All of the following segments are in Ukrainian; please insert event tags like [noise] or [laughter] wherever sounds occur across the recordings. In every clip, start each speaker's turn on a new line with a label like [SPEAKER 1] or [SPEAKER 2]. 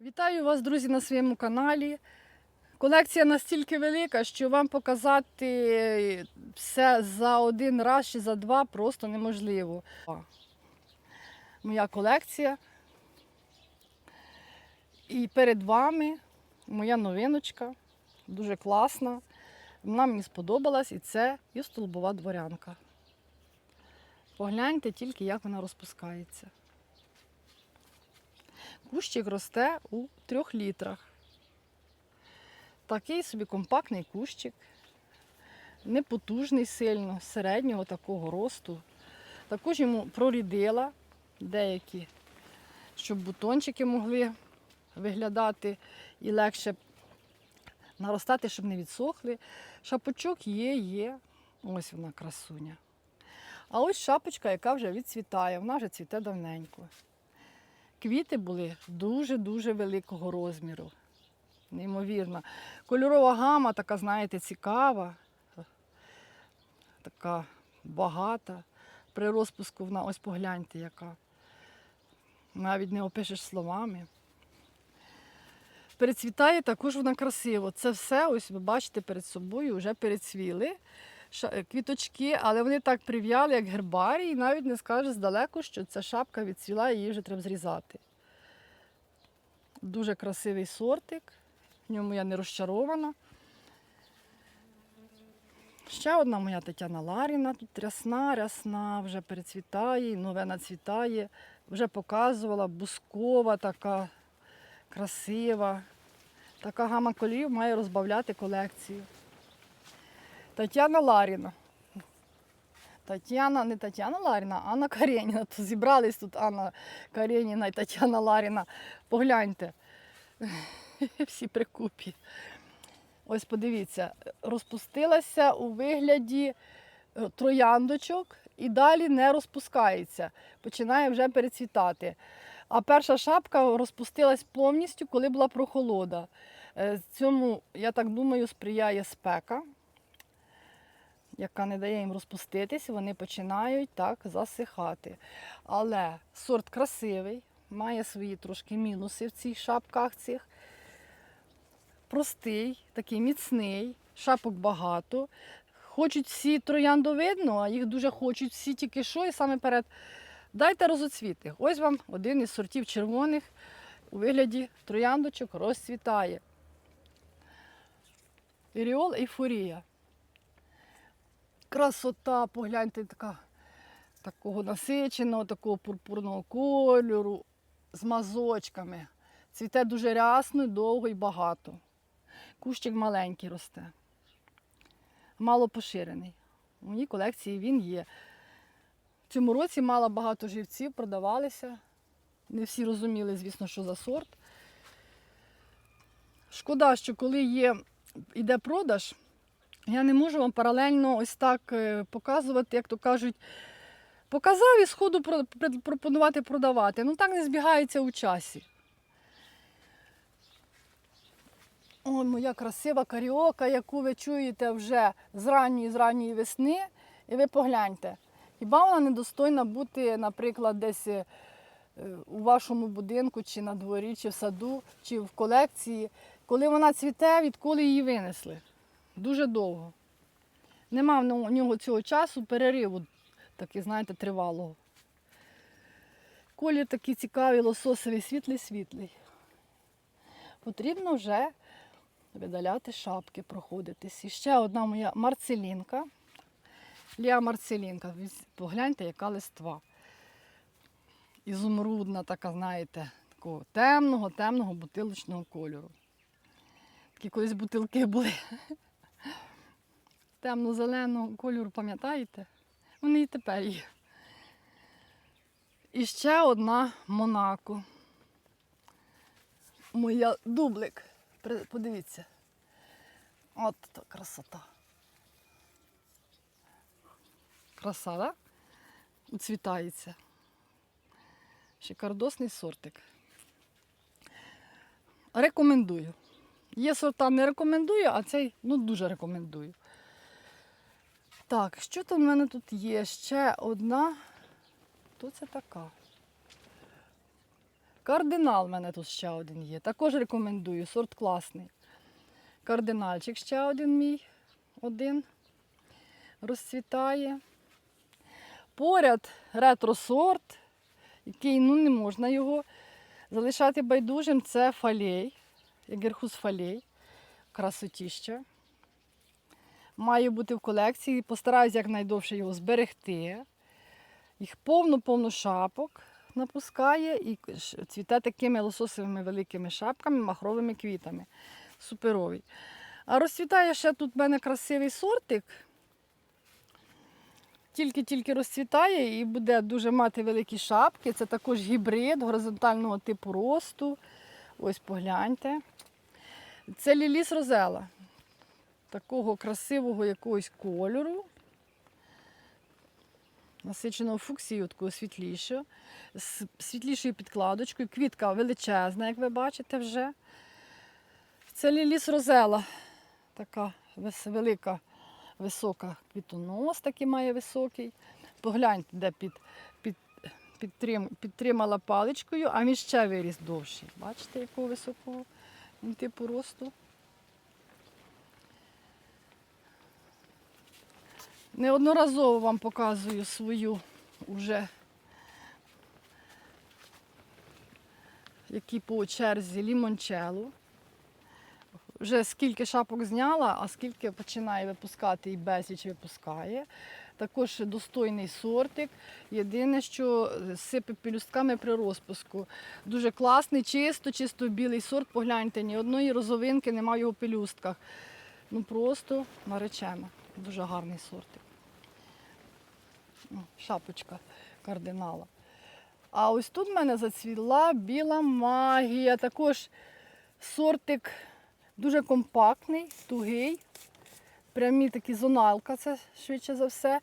[SPEAKER 1] Вітаю вас, друзі, на своєму каналі. Колекція настільки велика, що вам показати все за один раз чи за два просто неможливо. Моя колекція. І перед вами моя новиночка, дуже класна. Вона мені сподобалась, і це і столбова дворянка. Погляньте тільки, як вона розпускається. Кущик росте у трьох літрах. Такий собі компактний кущик, непотужний сильно, середнього такого росту. Також йому прорідила деякі, щоб бутончики могли виглядати і легше наростати, щоб не відсохли. Шапочок є, є. Ось вона красуня. А ось шапочка, яка вже відцвітає, вона вже цвіте давненько. Квіти були дуже-дуже великого розміру. Неймовірно. Кольорова гама така, знаєте, цікава, така багата. При розпуску вона ось погляньте, яка. Навіть не опишеш словами. Перецвітає також вона красиво. Це все, ось ви бачите перед собою, вже перецвіли квіточки, але вони так прив'яли, як гербарій, і навіть не скажеш здалеку, що ця шапка відцвіла, її вже треба зрізати. Дуже красивий сортик, в ньому я не розчарована. Ще одна моя Тетяна Ларіна, тут рясна, рясна, вже перецвітає, нове нацвітає. Вже показувала, бускова така, красива. Така гама кольорів має розбавляти колекцію. Тетяна Ларіна. Тетяна, не Тетяна Ларіна, Анна Кареніна. Тут зібрались тут Анна Кареніна і Тетяна Ларіна. Погляньте. [laughs] Всі прикупі. Ось подивіться, розпустилася у вигляді е, трояндочок і далі не розпускається. Починає вже перецвітати. А перша шапка розпустилась повністю, коли була прохолода. Е, Цьому, я так думаю, сприяє спека, яка не дає їм розпуститись, вони починають так засихати. Але сорт красивий, має свої трошки мінуси в цих шапках цих. Простий, такий міцний, шапок багато. Хочуть всі трояндовидно, а їх дуже хочуть всі тільки що, і саме перед. Дайте розоцвіти. Ось вам один із сортів червоних у вигляді трояндочок розцвітає. Іріол ейфорія. Красота, погляньте, така, такого насиченого, такого пурпурного кольору, з мазочками. Цвіте дуже рясно, довго і багато. Кущик маленький росте. Мало поширений. У моїй колекції він є. В цьому році мало багато живців, продавалися. Не всі розуміли, звісно, що за сорт. Шкода, що коли є, йде продаж, я не можу вам паралельно ось так е, показувати, як то кажуть, показав і сходу пропонувати продавати. Ну так не збігається у часі. Ой, моя красива каріока, яку ви чуєте вже з ранньої з ранньої весни. І ви погляньте, хіба вона недостойна бути, наприклад, десь е, у вашому будинку, чи на дворі, чи в саду, чи в колекції, коли вона цвіте, відколи її винесли. Дуже довго. Нема в нього- цього часу перериву, такий, знаєте, тривалого. Колір такий цікавий, лососовий, світлий-світлий. Потрібно вже видаляти шапки, проходитись. І ще одна моя марцелінка. Лія Марцелінка. Погляньте, яка листва. Ізумрудна така, знаєте, такого темного, темного бутилочного кольору. Такі колись бутилки були. Темно-зеленого кольору, пам'ятаєте? Вони і тепер є. І ще одна Монако. Моя дублик. Подивіться. От та красота. Краса, да? Уцвітається. Шикардосний сортик. Рекомендую. Є сорта не рекомендую, а цей ну, дуже рекомендую. Так, що там в мене тут є? Ще одна. Хто це така? Кардинал в мене тут ще один є. Також рекомендую, сорт класний. Кардинальчик ще один мій, один розцвітає. Поряд ретро-сорт, який ну, не можна його залишати байдужим, це фалей, егерхус фалей, красотіща. Має бути в колекції, постараюсь якнайдовше його зберегти. Їх повно-повно шапок напускає і цвіте такими лососовими великими шапками, махровими квітами. Суперовий. А розцвітає ще тут в мене красивий сортик. Тільки-тільки розцвітає і буде дуже мати великі шапки. Це також гібрид горизонтального типу росту. Ось погляньте. Це ліліс розела. Такого красивого якогось кольору. Насиченого фуксію, такого світлішого, з світлішою підкладочкою. Квітка величезна, як ви бачите вже. Це ліліс розела. Така велика, висока квітонос такий має високий. Погляньте, де під, під, підтрим, підтримала паличкою, а він ще виріс довший. Бачите, якого високого він типу росту. Неодноразово вам показую свою уже, які по черзі лімончелу. Вже скільки шапок зняла, а скільки починає випускати і безліч випускає. Також достойний сортик. Єдине, що сипе пелюстками при розпуску. Дуже класний, чисто, чисто білий сорт. Погляньте, ні одної розовинки немає в його пелюстках. Ну просто наречена. Дуже гарний сортик. О, Шапочка кардинала. А ось тут в мене зацвіла біла магія. Також сортик дуже компактний, тугий. Прямі такі зоналка, це швидше за все.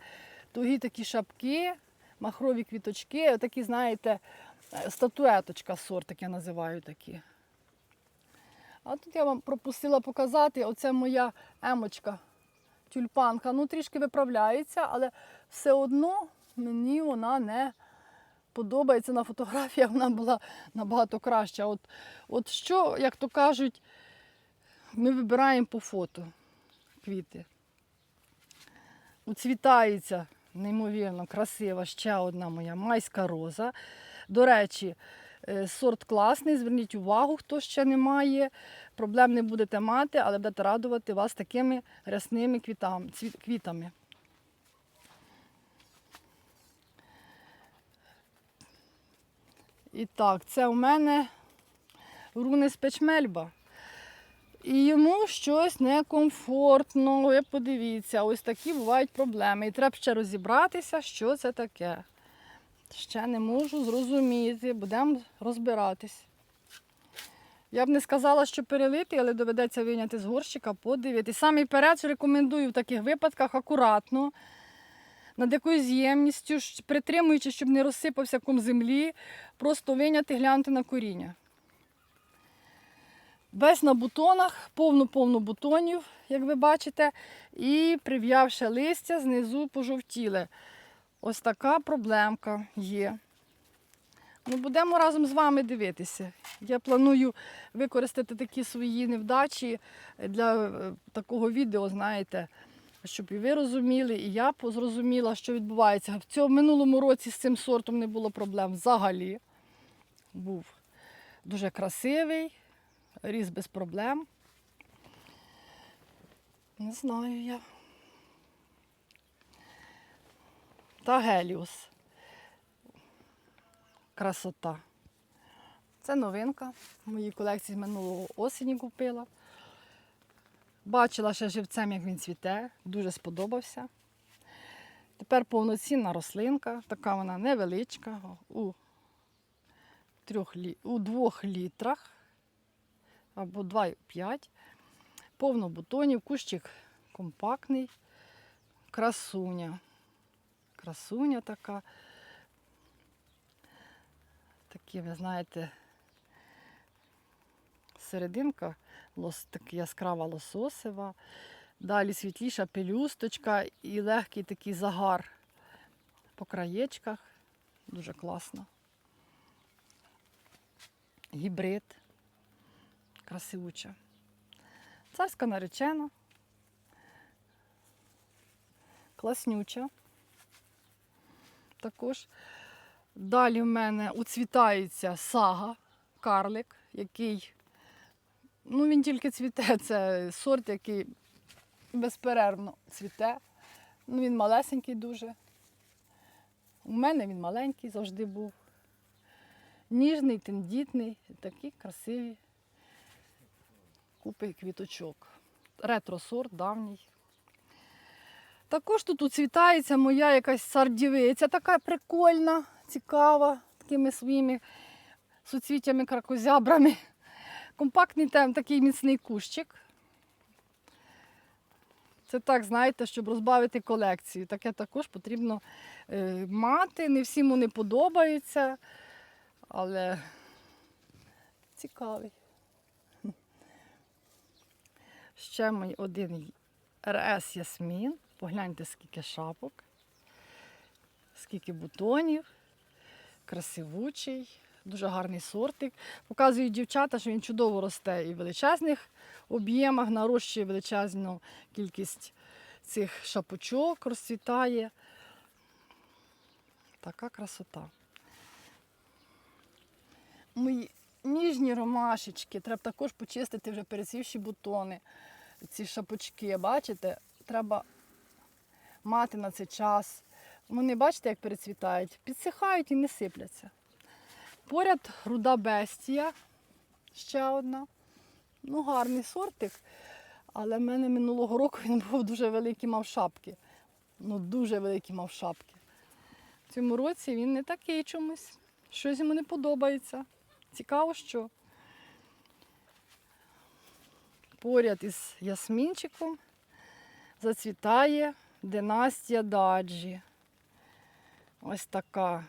[SPEAKER 1] Тугі такі шапки, махрові квіточки. Отакі, знаєте, е, статуеточка сорт, як я називаю такі. А тут я вам пропустила показати, оце моя емочка, тюльпанка. Ну, трішки виправляється, але все одно мені вона не подобається на фотографіях, вона була набагато краща. От, от що, як то кажуть, ми вибираємо по фото квіти. Уцвітається неймовірно красива ще одна моя майська роза. До речі, сорт класний, зверніть увагу, хто ще не має. Проблем не будете мати, але будете радувати вас такими рясними квітами. І так, це у мене рунес печмельба. І йому щось некомфортно. Ви подивіться, ось такі бувають проблеми. І треба ще розібратися, що це таке. Ще не можу зрозуміти, будемо розбиратись. Я б не сказала, що перелити, але доведеться вийняти з горщика, подивитись. Самий перець рекомендую в таких випадках акуратно, над якоюсь ємністю, притримуючи, щоб не розсипався ком землі, просто вийняти, глянути на коріння. Весь на бутонах, повно-повно бутонів, як ви бачите, і прив'явши листя, знизу пожовтіле. Ось така проблемка є. Ну, будемо разом з вами дивитися. Я планую використати такі свої невдачі для е, такого відео, знаєте, щоб і ви розуміли, і я зрозуміла, що відбувається. В цьому минулому році з цим сортом не було проблем взагалі. Був дуже красивий, ріс без проблем. Не знаю я. Та Геліус. Красота. Це новинка. В моїй колекції минулого осені купила. Бачила ще живцем, як він цвіте, дуже сподобався. Тепер повноцінна рослинка, така вона невеличка, у, трьох, у двох літрах або 2,5. Повно бутонів, кущик компактний, красуня. Красуня така. Такі, ви знаєте, серединка лос, така яскрава лососева, далі світліша пелюсточка і легкий такий загар по краєчках. Дуже класно. гібрид. Красивуча. Царська наречена. Класнюча. Також. Далі в мене уцвітається сага, карлик, який, ну він тільки цвіте, [laughs] це сорт, який безперервно цвіте. Ну, він малесенький дуже. У мене він маленький завжди був. Ніжний, тендітний, такі красиві купи квіточок. Ретро-сорт давній. Також тут уцвітається моя якась сардівиця, така прикольна, цікава, такими своїми суцвіттями, кракозябрами. Компактний тем, такий міцний кущик. Це так, знаєте, щоб розбавити колекцію. Таке також потрібно е, мати. Не всім вони подобаються, але цікавий. Ще мій один РС Ясмін. Погляньте, скільки шапок, скільки бутонів, красивучий, дуже гарний сортик. Показують дівчата, що він чудово росте і в величезних об'ємах, нарощує величезну кількість цих шапочок, розцвітає. Така красота. Мої ніжні ромашечки, треба також почистити вже пересівші бутони. Ці шапочки, бачите, треба мати на це час. Вони, бачите, як перецвітають, підсихають і не сипляться. Поряд руда бестія, ще одна. Ну, гарний сортик. Але в мене минулого року він був дуже великий, мав шапки. Ну, дуже великий мав шапки. В цьому році він не такий чомусь. Щось йому не подобається. Цікаво, що. Поряд із ясмінчиком зацвітає династія даджі. Ось така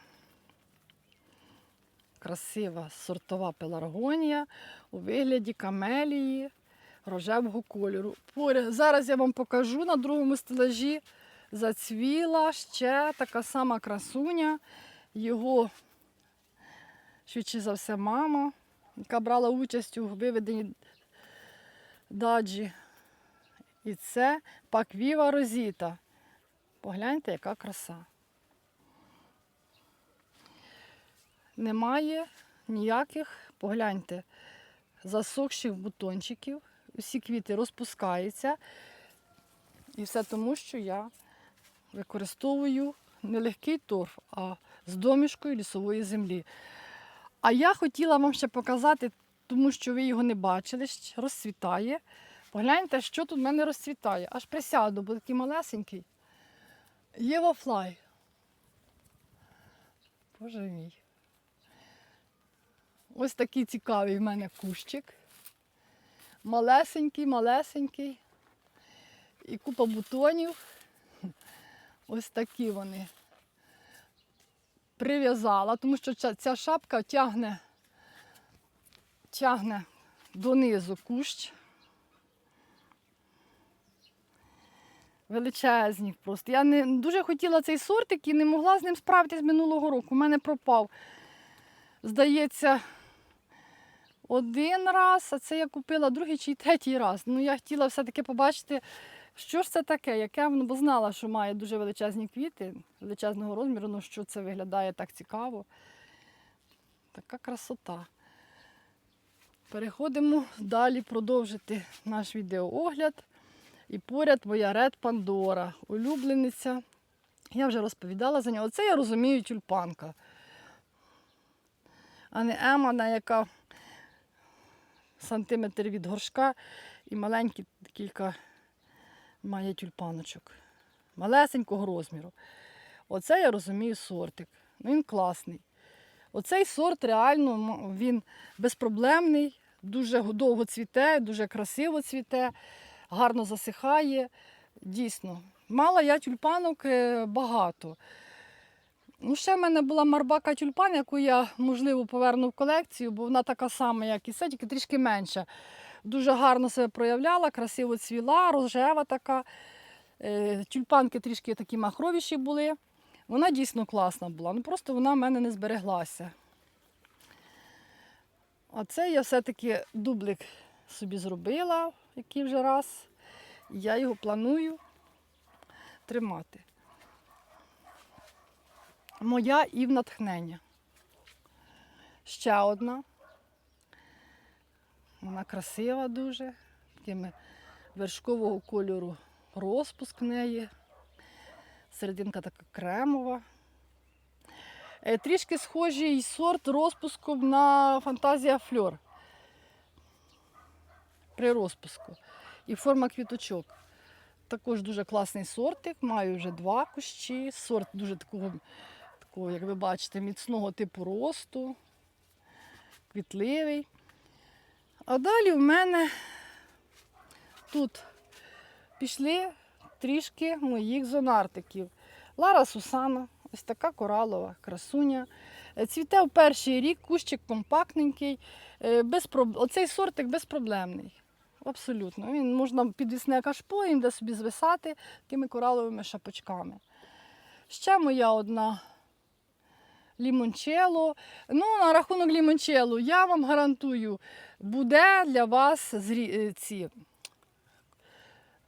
[SPEAKER 1] красива сортова пеларгонія у вигляді камелії рожевого кольору. Зараз я вам покажу на другому стелажі зацвіла ще така сама красуня. Його, швидше за все, мама, яка брала участь у виведенні даджі. І це паквіва розіта. Погляньте, яка краса. Немає ніяких, погляньте, засохших бутончиків. Усі квіти розпускаються. І все тому, що я використовую не легкий торф, а з домішкою лісової землі. А я хотіла вам ще показати, тому що ви його не бачили, розцвітає. Погляньте, що тут в мене розцвітає. Аж присяду, бо такий малесенький. Єва флай. Боже мій. Ось такий цікавий в мене кущик. Малесенький, малесенький. І купа бутонів. Ось такі вони. Прив'язала, тому що ця- шапка тягне, тягне донизу кущ. Величезні просто. Я не дуже хотіла цей сортик і не могла з ним справитись минулого року. У мене пропав. Здається, один раз, а це я купила другий чи третій раз. Ну, я хотіла все-таки побачити, що ж це таке, яке воно, бо знала, що має дуже величезні квіти, величезного розміру, ну що це виглядає так цікаво. Така красота. Переходимо далі продовжити наш відеоогляд. І поряд моя Ред Пандора, улюблениця. Я вже розповідала за нього. Це я розумію тюльпанка. А не Емана, яка сантиметр від горшка і маленькі кілька має тюльпаночок. Малесенького розміру. Оце я розумію сортик. Ну, Він класний. Оцей сорт реально він безпроблемний, дуже довго цвіте, дуже красиво цвіте, гарно засихає. Дійсно. Мала я тюльпанок е, багато. Ну, ще в мене була марбака тюльпан, яку я, можливо, поверну в колекцію, бо вона така сама, як і це, тільки трішки менша. Дуже гарно себе проявляла, красиво цвіла, рожева така. Е, Тюльпанки трішки такі махровіші були. Вона дійсно класна була, ну просто вона в мене не збереглася. А це я все-таки дублик собі зробила, який вже раз. Я його планую тримати. Моя і в натхнення. Ще одна. Вона красива дуже, такими вершкового кольору розпуск в неї. Серединка така кремова. Е, Трішки схожий сорт розпуском на фантазія фльор при розпуску. І форма квіточок. Також дуже класний сортик. Маю вже два кущі. Сорт дуже такого, такого, як ви бачите, міцного типу росту, квітливий. А далі в мене тут пішли трішки моїх зонартиків. Лара Сусана, ось така коралова красуня. Е, Цвіте в перший рік, кущик компактненький. Е, Без проб... Оцей сортик безпроблемний. Абсолютно. Він можна підвісне кашпо, він де собі звисати такими кораловими шапочками. Ще моя одна лімончело. Ну, на рахунок лімончело, я вам гарантую, буде для вас зрі... е, ці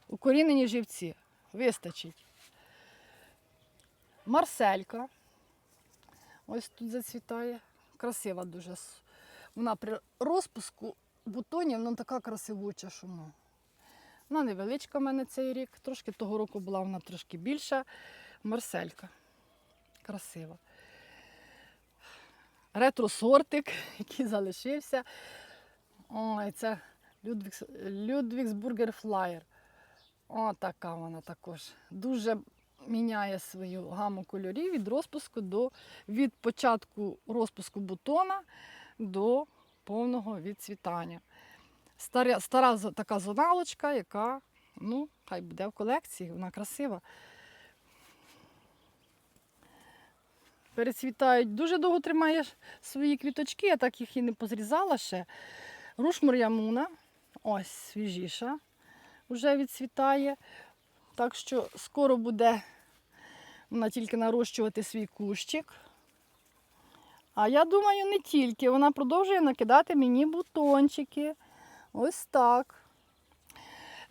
[SPEAKER 1] укорінені живці. Вистачить. Марселька. Ось тут зацвітає. Красива дуже. Вона при розпуску бутонів вона така красивуча, що ну. Вона невеличка в мене цей рік. Трошки того року була вона трошки більша. Марселька. Красива. Ретросортик, [laughs] який залишився. Ой, це Людвігс, Людвігсбургер Флаєр. О, така вона також. Дуже міняє свою гаму кольорів від розпуску до від початку розпуску бутона до повного відцвітання. Стара, стара така зоналочка, яка ну, хай буде в колекції, вона красива. Перецвітають, дуже довго тримає свої квіточки, я так їх і не позрізала ще. Рушмур ямуна, ось свіжіша, вже відцвітає. Так що скоро буде вона тільки нарощувати свій кущик. А я думаю, не тільки. Вона продовжує накидати мені бутончики. Ось так.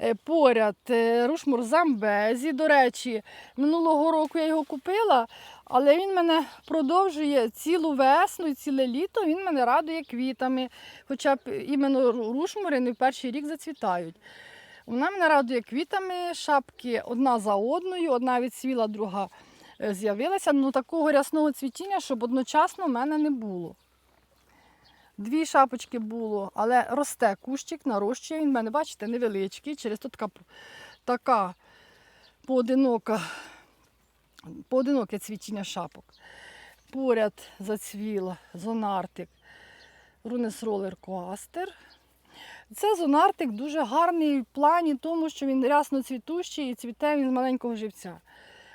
[SPEAKER 1] Е, Поряд е, рушмур замбезі. До речі, минулого року я його купила, але він мене продовжує цілу весну і ціле літо. Він мене радує квітами. Хоча б іменно рушмури не в перший рік зацвітають. Вона мене радує квітами, шапки одна за одною, одна відсвіла, друга з'явилася. Ну такого рясного цвітіння, щоб одночасно в мене не було. Дві шапочки було, але росте кущик, нарощує. Він в мене, бачите, невеличкий, через то така, така поодинока, поодиноке цвітіння шапок. Поряд зацвіла зонартик Рунес Ролер Коастер. Це зонартик дуже гарний в плані тому, що він рясно цвітущий і цвіте він з маленького живця.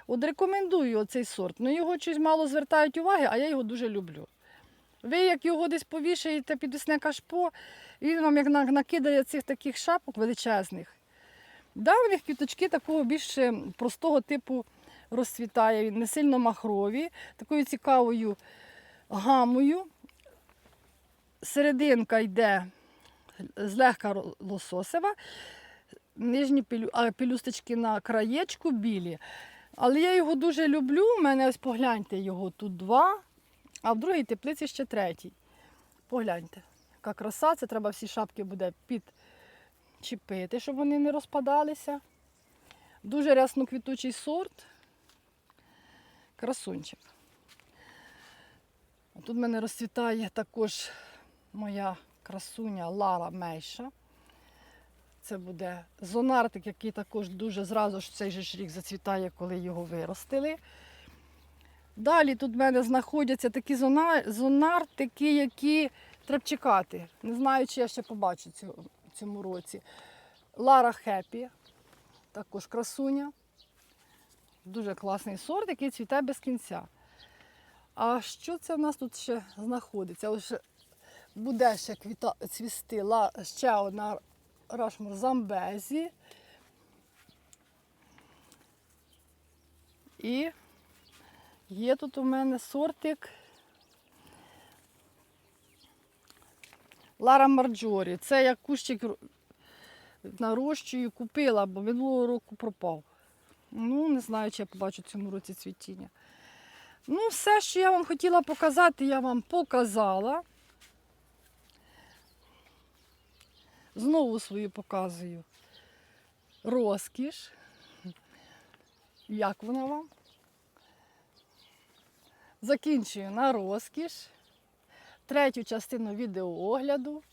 [SPEAKER 1] От рекомендую цей сорт. Ну його щось мало звертають уваги, а я його дуже люблю. Ви як його десь повішаєте під весне кашпо, він вам як накидає цих таких шапок величезних. Да, у них квіточки такого більш е, простого типу розцвітає, він не сильно махрові, такою цікавою гамою. Серединка йде злегка лососева, нижні пелю, а, пелюсточки на краєчку білі. Але я його дуже люблю. У мене ось погляньте його тут два, а в другій теплиці ще третій. Погляньте, яка краса, це треба всі шапки буде підчепити, щоб вони не розпадалися. Дуже рясно квітучий сорт. Красунчик. Тут в мене розцвітає також моя красуня Лара Мейша. Це буде зонартик, який також дуже зразу ж цей же ж рік зацвітає, коли його виростили. Далі тут в мене знаходяться такі зона- зонартики, які треба чекати. Не знаю, чи я ще побачу цю, цьому році. Лара Хеппі, також красуня. Дуже класний сорт, який цвіте без кінця. А що це в нас тут ще знаходиться? Ось буде ще квіта, цвісти ще одна рашмур замбезі. І є тут у мене сортик Лара Марджорі. Це я кущик нарощую, купила, бо минулого року пропав. Ну, не знаю, чи я побачу в цьому році цвітіння. Ну, все, що я вам хотіла показати, я вам показала. Знову свою показую розкіш. Як вона вам? Закінчую на розкіш. Третю частину відеоогляду.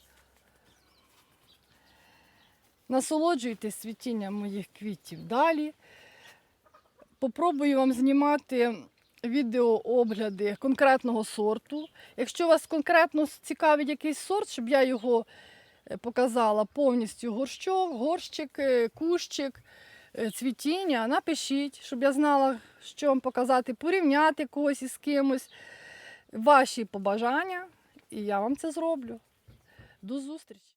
[SPEAKER 1] Насолоджуйтесь цвітінням моїх квітів далі. Попробую вам знімати відеоогляди конкретного сорту. Якщо вас конкретно цікавить якийсь сорт, щоб я його показала повністю горщок, горщик, е, кущик, е, цвітіння, напишіть, щоб я знала, що вам показати, порівняти когось із кимось. Ваші побажання, і я вам це зроблю. До зустрічі!